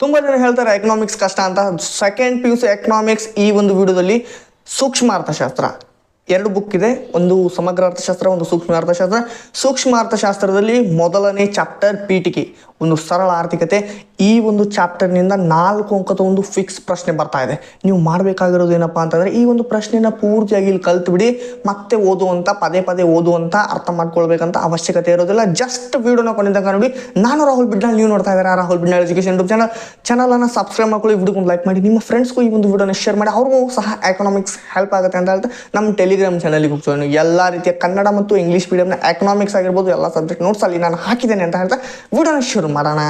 ತುಂಬ ಜನ ಹೇಳ್ತಾರೆ ಎಕನಾಮಿಕ್ಸ್ ಕಷ್ಟ ಅಂತ. Second P U C economics ಈ ಒಂದು ವಿಡಿಯೋದಲ್ಲಿ ಸೂಕ್ಷ್ಮ ಅರ್ಥಶಾಸ್ತ್ರ ಎರಡು ಬುಕ್ ಇದೆ. ಒಂದು ಸಮಗ್ರ ಅರ್ಥಶಾಸ್ತ್ರ, ಒಂದು ಸೂಕ್ಷ್ಮ ಅರ್ಥಶಾಸ್ತ್ರ. ಸೂಕ್ಷ್ಮ ಅರ್ಥಶಾಸ್ತ್ರದಲ್ಲಿ ಮೊದಲನೇ ಚಾಪ್ಟರ್ ಪೀಠಿಕೆ, ಒಂದು ಸರಳ ಆರ್ಥಿಕತೆ. ಈ ಒಂದು ಚಾಪ್ಟರ್ನಿಂದ ನಾಲ್ಕು ಅಂಕದ ಒಂದು ಫಿಕ್ಸ್ ಪ್ರಶ್ನೆ ಬರ್ತಾ ಇದೆ. ನೀವು ಮಾಡಬೇಕಾಗಿರೋದು ಏನಪ್ಪ ಅಂತಂದರೆ, ಈ ಒಂದು ಪ್ರಶ್ನೆನ ಪೂರ್ತಿಯಾಗಿ ಇಲ್ಲಿ ಕಲ್ತು ಬಿಡಿ ಮತ್ತೆ ಓದುವಂಥ ಪದೇ ಪದೇ ಓದುವಂಥ ಅರ್ಥ ಮಾಡ್ಕೊಳ್ಬೇಕಂತ ಅವಶ್ಯಕತೆ ಇರೋದಿಲ್ಲ. ಜಸ್ಟ್ ವಿಡಿಯೋನ ಕೊನೆತನಕ ನೋಡಿ ನಾನು ರಾಹುಲ್ ಬಿಡ್ನಾಳ್, ನೀವು ನೋಡ್ತಾ ಇದ್ದಾರೆ Rahul Bidnal education YouTube channel ಚಾನಲನ್ನು ಸಬ್ಸ್ಕ್ರೈಬ್ ಮಾಡ್ಕೊಳ್ಳಿ ವಿಡಿಯೋ ಲೈಕ್ ಮಾಡಿ. ನಿಮ್ಮ ಫ್ರೆಂಡ್ಸ್ಗೂ ಈ ಒಂದು ವಿಡಿಯೋನ ಶೇರ್ ಮಾಡಿ. ಅವ್ರಿಗೂ ಸಹ ಎಕನಾಮಿಕ್ಸ್ ಹೆಲ್ಪ್ ಆಗುತ್ತೆ ಅಂತ ಹೇಳ್ತಾ ನಮ್ಮ ಟೆಲಿಗ್ರಾಮ್ ಚಾನಲ್ಗೆ ಹೋಗ್ತೀವಿ ಎಲ್ಲ ರೀತಿಯ ಕನ್ನಡ ಮತ್ತು ಇಂಗ್ಲೀಷ್ ಮೀಡಿಯಂನ ಎಕನಾಮಿಕ್ಸ್ ಆಗಿರ್ಬೋದು, ಎಲ್ಲ ಸಬ್ಜೆಕ್ಟ್ ನೋಟ್ಸ್ ಅಲ್ಲಿ ನಾನು ಹಾಕಿದ್ದೇನೆ ಅಂತ ಹೇಳ್ತಾ ವಿಡಿಯೋನ ಶುರು ಮಾಡೋಣ.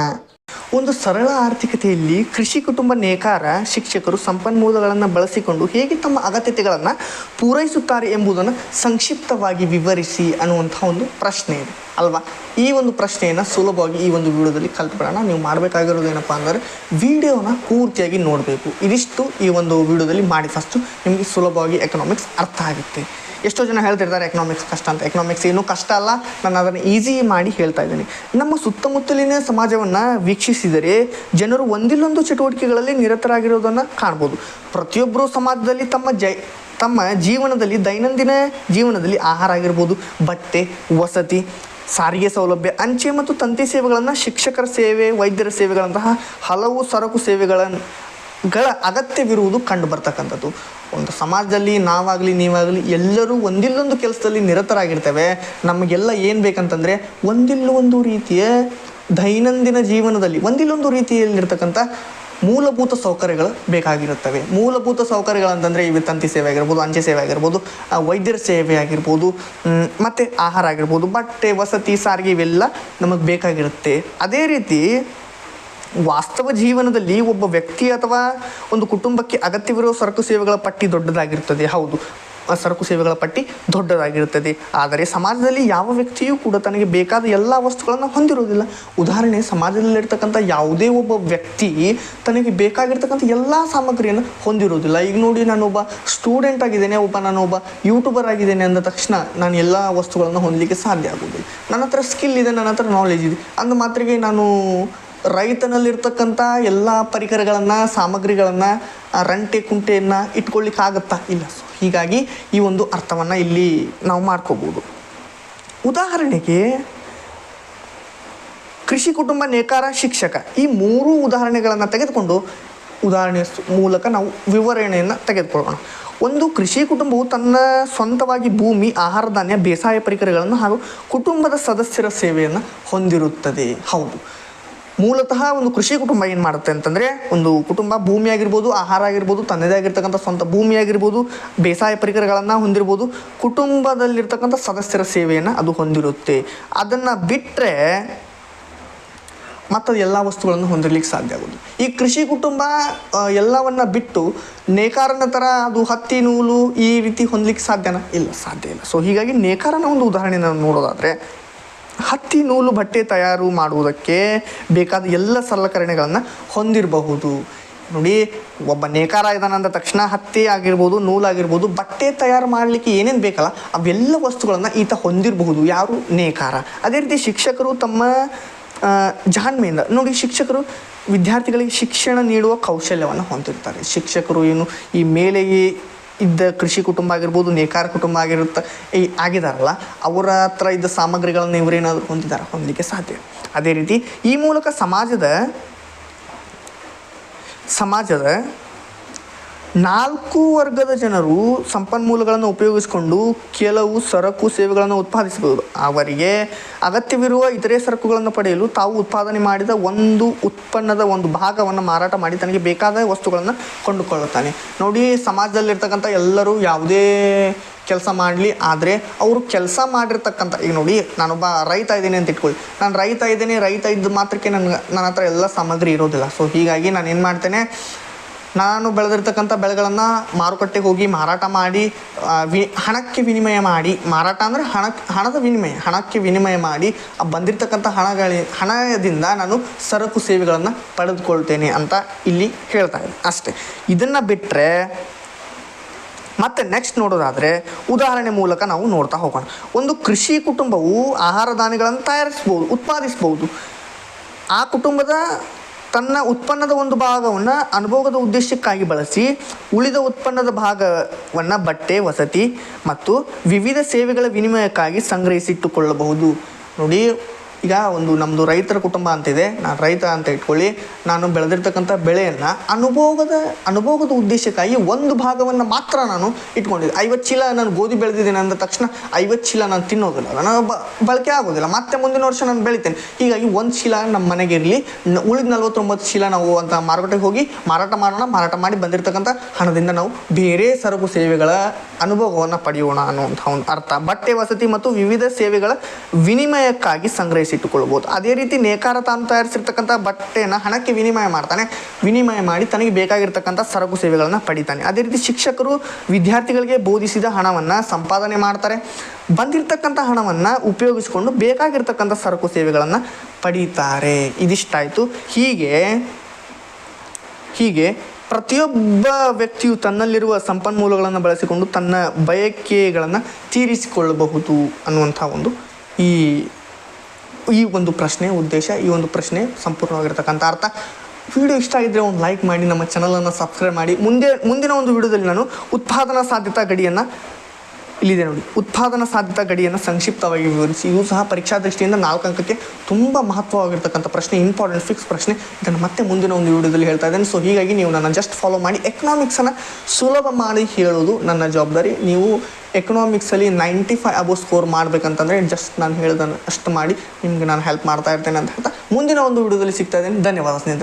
ಒಂದು ಸರಳ ಆರ್ಥಿಕತೆಯಲ್ಲಿ ಕೃಷಿ ಕುಟುಂಬ ನೇಕಾರ ಶಿಕ್ಷಕರು ಸಂಪನ್ಮೂಲಗಳನ್ನು ಬಳಸಿಕೊಂಡು ಹೇಗೆ ತಮ್ಮ ಅಗತ್ಯತೆಗಳನ್ನು ಪೂರೈಸುತ್ತಾರೆ ಎಂಬುದನ್ನು ಸಂಕ್ಷಿಪ್ತವಾಗಿ ವಿವರಿಸಿ ಅನ್ನುವಂಥ ಒಂದು ಪ್ರಶ್ನೆ ಇದೆ. ಅಲ್ವಾ? ಈ ಒಂದು ಪ್ರಶ್ನೆಯನ್ನು ಸುಲಭವಾಗಿ ಈ ಒಂದು ವಿಡಿಯೋದಲ್ಲಿ ಕಲ್ತ್ಕೊಳ್ಳೋಣ ನೀವು ಮಾಡಬೇಕಾಗಿರೋದು ಏನಪ್ಪ ಅಂದರೆ ವಿಡಿಯೋನ ಪೂರ್ತಿಯಾಗಿ ನೋಡಬೇಕು. ಇದಿಷ್ಟು ಈ ಒಂದು ವಿಡಿಯೋದಲ್ಲಿ ಮಾಡಿ. ಫಸ್ಟು ನಿಮಗೆ ಸುಲಭವಾಗಿ ಎಕನಾಮಿಕ್ಸ್ ಅರ್ಥ ಆಗುತ್ತೆ. ಎಷ್ಟೋ ಜನ ಹೇಳ್ತಿರ್ತಾರೆ ಎಕನಾಮಿಕ್ಸ್ ಕಷ್ಟ ಅಂತ. ಎಕನಾಮಿಕ್ಸ್ ಏನೂ ಕಷ್ಟ ಅಲ್ಲ. ನಾನು ಅದನ್ನು ಈಸಿ ಮಾಡಿ ಹೇಳ್ತಾ ಇದ್ದೀನಿ. ನಮ್ಮ ಸುತ್ತಮುತ್ತಲಿನ ಸಮಾಜವನ್ನು ವೀಕ್ಷಿಸಿದರೆ ಜನರು ಒಂದಿಲ್ಲೊಂದು ಚಟುವಟಿಕೆಗಳಲ್ಲಿ ನಿರತರಾಗಿರೋದನ್ನು ಕಾಣ್ಬೋದು. ಪ್ರತಿಯೊಬ್ಬರು ಸಮಾಜದಲ್ಲಿ ತಮ್ಮ ಜೈ ತಮ್ಮ ಜೀವನದಲ್ಲಿ, ದೈನಂದಿನ ಜೀವನದಲ್ಲಿ ಆಹಾರ ಆಗಿರ್ಬೋದು, ಬಟ್ಟೆ, ವಸತಿ, ಸಾರಿಗೆ ಸೌಲಭ್ಯ, ಅಂಚೆ ಮತ್ತು ತಂತಿ ಸೇವೆಗಳನ್ನು ಶಿಕ್ಷಕರ ಸೇವೆ, ವೈದ್ಯರ ಸೇವೆಗಳಂತಹ ಹಲವು ಸರಕು ಸೇವೆಗಳನ್ನು ಗಳ ಅಗತ್ಯವಿರುವುದು ಕಂಡು ಬರ್ತಕ್ಕಂಥದ್ದು ಒಂದು ಸಮಾಜದಲ್ಲಿ ನಾವಾಗಲಿ, ನೀವಾಗಲಿ ಎಲ್ಲರೂ ಒಂದಿಲ್ಲೊಂದು ಕೆಲಸದಲ್ಲಿ ನಿರತರಾಗಿರ್ತೇವೆ. ನಮಗೆಲ್ಲ ಏನು ಬೇಕಂತಂದರೆ ಒಂದಿಲ್ಲ ಒಂದು ರೀತಿಯ ದೈನಂದಿನ ಜೀವನದಲ್ಲಿ, ಒಂದಿಲ್ಲೊಂದು ರೀತಿಯಲ್ಲಿರ್ತಕ್ಕಂಥ ಮೂಲಭೂತ ಸೌಕರ್ಯಗಳು ಬೇಕಾಗಿರುತ್ತವೆ. ಮೂಲಭೂತ ಸೌಕರ್ಯಗಳಂತಂದರೆ ಇವು ತಂತಿ ಸೇವೆ ಆಗಿರ್ಬೋದು ಅಂಚೆ ಸೇವೆ ಆಗಿರ್ಬೋದು ವೈದ್ಯರ ಸೇವೆ ಆಗಿರ್ಬೋದು ಮತ್ತು ಆಹಾರ ಆಗಿರ್ಬೋದು, ಬಟ್ಟೆ, ವಸತಿ, ಸಾರಿಗೆ ಇವೆಲ್ಲ ನಮಗೆ ಬೇಕಾಗಿರುತ್ತೆ. ಅದೇ ರೀತಿ ವಾಸ್ತವ ಜೀವನದಲ್ಲಿ ಒಬ್ಬ ವ್ಯಕ್ತಿ ಅಥವಾ ಒಂದು ಕುಟುಂಬಕ್ಕೆ ಅಗತ್ಯವಿರುವ ಸರಕು ಸೇವೆಗಳ ಪಟ್ಟಿ ದೊಡ್ಡದಾಗಿರುತ್ತದೆ ಹೌದು. ಸರಕು ಸೇವೆಗಳ ಪಟ್ಟಿ ದೊಡ್ಡದಾಗಿರುತ್ತದೆ. ಆದರೆ ಸಮಾಜದಲ್ಲಿ ಯಾವ ವ್ಯಕ್ತಿಯೂ ಕೂಡ ತನಗೆ ಬೇಕಾದ ಎಲ್ಲ ವಸ್ತುಗಳನ್ನು ಹೊಂದಿರುವುದಿಲ್ಲ. ಉದಾಹರಣೆ, ಸಮಾಜದಲ್ಲಿರ್ತಕ್ಕಂಥ ಯಾವುದೇ ಒಬ್ಬ ವ್ಯಕ್ತಿ ತನಗೆ ಬೇಕಾಗಿರ್ತಕ್ಕಂಥ ಎಲ್ಲ ಸಾಮಗ್ರಿಯನ್ನು ಹೊಂದಿರುವುದಿಲ್ಲ. ಈಗ ನೋಡಿ, ನಾನೊಬ್ಬ ಸ್ಟೂಡೆಂಟ್ ಆಗಿದ್ದೇನೆ, ಒಬ್ಬ ನಾನೊಬ್ಬ ಯೂಟ್ಯೂಬರ್ ಆಗಿದ್ದೇನೆ ಅಂದ ತಕ್ಷಣ ನಾನು ಎಲ್ಲ ವಸ್ತುಗಳನ್ನು ಹೊಂದಲಿಕ್ಕೆ ಸಾಧ್ಯ ಆಗುವುದಿಲ್ಲ. ನನ್ನ ಹತ್ರ ಸ್ಕಿಲ್ ಇದೆ, ನನ್ನ ಹತ್ರ ನಾಲೆಜ್ ಇದೆ. ಅಂದ ಮಾತ್ರಿಗೆ ನಾನು ರೈತನಲ್ಲಿರ್ತಕ್ಕಂಥ ಎಲ್ಲ ಪರಿಕರಗಳನ್ನು, ಸಾಮಗ್ರಿಗಳನ್ನು ರಂಟೆ ಕುಂಟೆಯನ್ನು ಇಟ್ಕೊಳ್ಳಿಕ್ಕಾಗತ್ತಾ ಇಲ್ಲ. ಸೊ ಹೀಗಾಗಿ ಈ ಒಂದು ಅರ್ಥವನ್ನು ಇಲ್ಲಿ ನಾವು ಮಾಡ್ಕೋಬೋದು. ಉದಾಹರಣೆಗೆ, ಕೃಷಿ ಕುಟುಂಬ ನೇಕಾರ ಶಿಕ್ಷಕ. ಈ ಮೂರು ಉದಾಹರಣೆಗಳನ್ನು ತೆಗೆದುಕೊಂಡು ಉದಾಹರಣೆ ಮೂಲಕ ನಾವು ವಿವರಣೆಯನ್ನು ತೆಗೆದುಕೊಳ್ಳೋಣ. ಒಂದು, ಕೃಷಿ ಕುಟುಂಬವು ತನ್ನ ಸ್ವಂತವಾಗಿ ಭೂಮಿ, ಆಹಾರ ಧಾನ್ಯ, ಬೇಸಾಯ ಪರಿಕರಗಳನ್ನು ಹಾಗೂ ಕುಟುಂಬದ ಸದಸ್ಯರ ಸೇವೆಯನ್ನು ಹೊಂದಿರುತ್ತದೆ. ಹೌದು. ಮೂಲತಃ ಒಂದು ಕೃಷಿ ಕುಟುಂಬ ಏನು ಮಾಡುತ್ತೆ ಅಂತಂದರೆ, ಒಂದು ಕುಟುಂಬ ಭೂಮಿ ಆಗಿರ್ಬೋದು ಆಹಾರ ಆಗಿರ್ಬೋದು ತನ್ನದೇ ಆಗಿರ್ತಕ್ಕಂಥ ಸ್ವಂತ ಭೂಮಿ ಆಗಿರ್ಬೋದು ಬೇಸಾಯ ಪರಿಕರಗಳನ್ನು ಹೊಂದಿರ್ಬೋದು, ಕುಟುಂಬದಲ್ಲಿರ್ತಕ್ಕಂಥ ಸದಸ್ಯರ ಸೇವೆಯನ್ನು ಅದು ಹೊಂದಿರುತ್ತೆ. ಅದನ್ನು ಬಿಟ್ಟರೆ ಮತ್ತು ಎಲ್ಲ ವಸ್ತುಗಳನ್ನು ಹೊಂದಿರಲಿಕ್ಕೆ ಸಾಧ್ಯ ಆಗೋದು. ಈ ಕೃಷಿ ಕುಟುಂಬ ಎಲ್ಲವನ್ನು ಬಿಟ್ಟು ನೇಕಾರನ ಥರ ಅದು ಹತ್ತಿ, ನೂಲು ಈ ರೀತಿ ಹೊಂದಲಿಕ್ಕೆ ಸಾಧ್ಯನಾ? ಇಲ್ಲ, ಸಾಧ್ಯ ಇಲ್ಲ. ಸೊ ಹೀಗಾಗಿ ನೇಕಾರನ ಒಂದು ಉದಾಹರಣೆ ನಾವು ನೋಡೋದಾದರೆ ಹತ್ತಿ ನೂಲು ಬಟ್ಟೆ ತಯಾರು ಮಾಡುವುದಕ್ಕೆ ಬೇಕಾದ ಎಲ್ಲ ಸಲಕರಣೆಗಳನ್ನು ಹೊಂದಿರಬಹುದು. ನೋಡಿ, ಒಬ್ಬ ನೇಕಾರ ಇದ್ದಾನೆ ಅಂದ ತಕ್ಷಣ ಹತ್ತಿ ಆಗಿರ್ಬೋದು ನೂಲಾಗಿರ್ಬೋದು ಬಟ್ಟೆ ತಯಾರು ಮಾಡಲಿಕ್ಕೆ ಏನೇನು ಬೇಕಲ್ಲ, ಅವೆಲ್ಲ ವಸ್ತುಗಳನ್ನು ಈತ ಹೊಂದಿರಬಹುದು. ಯಾರು? ನೇಕಾರ. ಅದೇ ರೀತಿ ಶಿಕ್ಷಕರು ತಮ್ಮ ಜಾಣ್ಮೆಯಿಂದ, ನೋಡಿ ಶಿಕ್ಷಕರು ವಿದ್ಯಾರ್ಥಿಗಳಿಗೆ ಶಿಕ್ಷಣ ನೀಡುವ ಕೌಶಲ್ಯವನ್ನು ಹೊಂದಿರ್ತಾರೆ. ಶಿಕ್ಷಕರು ಏನು ಈ ಮೇಲೆ ಇದ್ದ ಕೃಷಿ ಕುಟುಂಬ ಆಗಿರ್ಬೋದು, ನೇಕಾರ ಕುಟುಂಬ ಆಗಿರುತ್ತೆ, ಈ ಆಗಿದಾರಲ್ಲ, ಅವರ ಹತ್ರ ಇದ್ದ ಸಾಮಗ್ರಿಗಳನ್ನು ಇವರೇನಾದರೂ ಹೊಂದಿದ್ದಾರೆ ಹೊಂದಲಿಕ್ಕೆ ಸಾಧ್ಯ. ಅದೇ ರೀತಿ ಈ ಮೂಲಕ ಸಮಾಜದ ಸಮಾಜದ ನಾಲ್ಕು ವರ್ಗದ ಜನರು ಸಂಪನ್ಮೂಲಗಳನ್ನು ಉಪಯೋಗಿಸಿಕೊಂಡು ಕೆಲವು ಸರಕು ಸೇವೆಗಳನ್ನು ಉತ್ಪಾದಿಸಬಹುದು. ಅವರಿಗೆ ಅಗತ್ಯವಿರುವ ಇತರೆ ಸರಕುಗಳನ್ನು ಪಡೆಯಲು ತಾವು ಉತ್ಪಾದನೆ ಮಾಡಿದ ಒಂದು ಉತ್ಪನ್ನದ ಒಂದು ಭಾಗವನ್ನು ಮಾರಾಟ ಮಾಡಿ ತನಗೆ ಬೇಕಾದ ವಸ್ತುಗಳನ್ನು ಕೊಂಡುಕೊಳ್ಳುತ್ತಾನೆ. ನೋಡಿ, ಸಮಾಜದಲ್ಲಿರ್ತಕ್ಕಂಥ ಎಲ್ಲರೂ ಯಾವುದೇ ಕೆಲಸ ಮಾಡಲಿ, ಆದರೆ ಅವರು ಕೆಲಸ ಮಾಡಿರ್ತಕ್ಕಂಥ, ಈಗ ನೋಡಿ, ನಾನೊಬ್ಬ ರೈತ ಇದ್ದೀನಿ ಅಂತ ಇಟ್ಕೊಳ್ಳಿ. ನಾನು ರೈತ ಇದ್ದೀನಿ, ರೈತ ಇದ್ದ ಮಾತ್ರಕ್ಕೆ ನನಗೆ ನನ್ನ ಹತ್ರ ಎಲ್ಲ ಸಾಮಗ್ರಿ ಇರೋದಿಲ್ಲ. ಸೊ ಹೀಗಾಗಿ ನಾನು ಏನು ಮಾಡ್ತೇನೆ ನಾನು ಬೆಳೆದಿರ್ತಕ್ಕಂಥ ಬೆಳೆಗಳನ್ನು ಮಾರುಕಟ್ಟೆಗೆ ಹೋಗಿ ಮಾರಾಟ ಮಾಡಿ ವಿ, ಹಣಕ್ಕೆ ವಿನಿಮಯ ಮಾಡಿ, ಮಾರಾಟ ಅಂದರೆ ಹಣ, ಹಣದ ವಿನಿಮಯ, ಹಣಕ್ಕೆ ವಿನಿಮಯ ಮಾಡಿ, ಆ, ಬಂದಿರತಕ್ಕಂಥ ಹಣಗಳ, ಹಣದಿಂದ ನಾನು ಸರಕು ಸೇವೆಗಳನ್ನು ಪಡೆದುಕೊಳ್ತೇನೆ ಅಂತ ಇಲ್ಲಿ ಹೇಳ್ತಾ ಇದ್ದೀನಿ. ಅಷ್ಟೇ. ಇದನ್ನು ಬಿಟ್ಟರೆ ಮತ್ತೆ ನೆಕ್ಸ್ಟ್ ನೋಡೋದಾದರೆ ಉದಾಹರಣೆ ಮೂಲಕ ನಾವು ನೋಡ್ತಾ ಹೋಗೋಣ. ಒಂದು ಕೃಷಿ ಕುಟುಂಬವು ಆಹಾರ ಧಾನ್ಯಗಳನ್ನು ತಯಾರಿಸ್ಬೋದು, ಉತ್ಪಾದಿಸ್ಬೋದು. ಆ ಕುಟುಂಬದ ತನ್ನ ಉತ್ಪನ್ನದ ಒಂದು ಭಾಗವನ್ನು ಅನುಭೋಗದ ಉದ್ದೇಶಕ್ಕಾಗಿ ಬಳಸಿ, ಉಳಿದ ಉತ್ಪನ್ನದ ಭಾಗವನ್ನು ಬಟ್ಟೆ, ವಸತಿ ಮತ್ತು ವಿವಿಧ ಸೇವೆಗಳ ವಿನಿಮಯಕ್ಕಾಗಿ ಸಂಗ್ರಹಿಸಿಟ್ಟುಕೊಳ್ಳಬಹುದು. ನೋಡಿ ಈಗ ಒಂದು ನಮ್ಮದು ರೈತರ ಕುಟುಂಬ ಅಂತಿದೆ. ನಾನು ರೈತ ಅಂತ ಇಟ್ಕೊಳ್ಳಿ. ನಾನು ಬೆಳೆದಿರ್ತಕ್ಕಂಥ ಬೆಳೆಯನ್ನು ಅನುಭೋಗದ ಅನುಭೋಗದ ಉದ್ದೇಶಕ್ಕಾಗಿ ಒಂದು ಭಾಗವನ್ನು ಮಾತ್ರ ನಾನು ಇಟ್ಕೊಂಡಿದ್ದೆ. ಐವತ್ತು ಚೀಲ ನಾನು ಗೋಧಿ ಬೆಳೆದಿದ್ದೀನಿ ಅಂದ ತಕ್ಷಣ ಐವತ್ತು ಚೀಲ ನಾನು ತಿನ್ನೋದಿಲ್ಲ. ನಾನು ಬಳಕೆ ಆಗೋದಿಲ್ಲ. ಮತ್ತೆ ಮುಂದಿನ ವರ್ಷ ನಾನು ಬೆಳಿತೇನೆ. ಹೀಗಾಗಿ ಒಂದು ಚೀಲ ನಮ್ಮ ಮನೆಗೆ ಇರಲಿ. ಉಳಿದ ನಲ್ವತ್ತೊಂಬತ್ತು ಚೀಲ ನಾವು ಅಂತ ಮಾರುಕಟ್ಟೆಗೆ ಹೋಗಿ ಮಾರಾಟ ಮಾಡೋಣ, ಮಾರಾಟ ಮಾಡಿ ಬಂದಿರತಕ್ಕಂಥ ಹಣದಿಂದ ನಾವು ಬೇರೆ ಸರಕು ಸೇವೆಗಳ ಅನುಭವವನ್ನು ಪಡೆಯೋಣ ಅನ್ನುವಂಥ ಒಂದು ಅರ್ಥ. ಬಟ್ಟೆ, ವಸತಿ ಮತ್ತು ವಿವಿಧ ಸೇವೆಗಳ ವಿನಿಮಯಕ್ಕಾಗಿ ಸಂಗ್ರಹಿಸಿಟ್ಟುಕೊಳ್ಬೋದು ಅದೇ ರೀತಿ ನೇಕಾರ ತಾನು ತಯಾರಿಸಿರ್ತಕ್ಕಂಥ ಬಟ್ಟೆಯನ್ನು ಹಣಕ್ಕೆ ವಿನಿಮಯ ಮಾಡ್ತಾನೆ. ವಿನಿಮಯ ಮಾಡಿ ತನಗೆ ಬೇಕಾಗಿರ್ತಕ್ಕಂಥ ಸರಕು ಸೇವೆಗಳನ್ನು ಪಡಿತಾನೆ. ಅದೇ ರೀತಿ ಶಿಕ್ಷಕರು ವಿದ್ಯಾರ್ಥಿಗಳಿಗೆ ಬೋಧಿಸಿದ ಹಣವನ್ನು ಸಂಪಾದನೆ ಮಾಡ್ತಾರೆ. ಬಂದಿರತಕ್ಕಂಥ ಹಣವನ್ನು ಉಪಯೋಗಿಸಿಕೊಂಡು ಬೇಕಾಗಿರ್ತಕ್ಕಂಥ ಸರಕು ಸೇವೆಗಳನ್ನು ಪಡೀತಾರೆ. ಇದಿಷ್ಟಾಯಿತು. ಹೀಗೆ ಹೀಗೆ ಪ್ರತಿಯೊಬ್ಬ ವ್ಯಕ್ತಿಯು ತನ್ನಲ್ಲಿರುವ ಸಂಪನ್ಮೂಲಗಳನ್ನು ಬಳಸಿಕೊಂಡು ತನ್ನ ಬಯಕೆಗಳನ್ನು ತೀರಿಸಿಕೊಳ್ಳಬಹುದು ಅನ್ನುವಂಥ ಒಂದು ಈ ಈ ಒಂದು ಪ್ರಶ್ನೆ ಉದ್ದೇಶ, ಈ ಒಂದು ಪ್ರಶ್ನೆ ಸಂಪೂರ್ಣವಾಗಿರ್ತಕ್ಕಂಥ ಅರ್ಥ. ವಿಡಿಯೋ ಇಷ್ಟ ಆಗಿದ್ದರೆ ಒಂದು ಲೈಕ್ ಮಾಡಿ, ನಮ್ಮ ಚಾನಲನ್ನು ಸಬ್ಸ್ಕ್ರೈಬ್ ಮಾಡಿ. ಮುಂದೆ, ಮುಂದಿನ ಒಂದು ವಿಡಿಯೋದಲ್ಲಿ ನಾನು ಉತ್ಪಾದನಾ ಸಾಧ್ಯತಾ ಗಡಿಯನ್ನು ಇಲ್ಲಿದೆ ನೋಡಿ. ಉತ್ಪಾದನಾ ಸಾಧ್ಯತಾ ಗಡಿಯನ್ನು ಸಂಕ್ಷಿಪ್ತವಾಗಿ ವಿವರಿಸಿ. ಇವು ಸಹ ಪರೀಕ್ಷಾ ದೃಷ್ಟಿಯಿಂದ ನಾಲ್ಕು ಅಂಕಕ್ಕೆ ತುಂಬ ಮಹತ್ವವಾಗಿರ್ತಕ್ಕಂಥ ಪ್ರಶ್ನೆ ಇಂಪಾರ್ಟೆಂಟ್ ಫಿಕ್ಸ್ ಪ್ರಶ್ನೆ. ಇದನ್ನು ಮತ್ತೆ ಮುಂದಿನ ಒಂದು ವಿಡಿಯೋದಲ್ಲಿ ಹೇಳ್ತಾ ಇದ್ದೇನೆ. ಸೊ ಹೀಗಾಗಿ ನೀವು ನನ್ನ ಜಸ್ಟ್ ಫಾಲೋ ಮಾಡಿ. ಎಕನಾಮಿಕ್ಸನ್ನು ಸುಲಭ ಮಾಡಿ ಹೇಳೋದು ನನ್ನ ಜವಾಬ್ದಾರಿ. ನೀವು ಎಕನಾಮಿಕ್ಸಲ್ಲಿ ನೈಂಟಿ ಫೈವ್ ಅಬೋ ಸ್ಕೋರ್ ಮಾಡಬೇಕಂತಂದರೆ ಜಸ್ಟ್ ನಾನು ಹೇಳ್ದನ್ನು ಅಷ್ಟು ಮಾಡಿ ನಿಮಗೆ ನಾನು ಹೆಲ್ಪ್ ಮಾಡ್ತಾ ಇರ್ತೇನೆ ಅಂತ ಹೇಳ್ತಾ ಮುಂದಿನ ಒಂದು ವಿಡಿಯೋದಲ್ಲಿ ಸಿಗ್ತಾ ಇದ್ದೇನೆ. ಧನ್ಯವಾದ ಸ್ನೇಹಿತರೆ.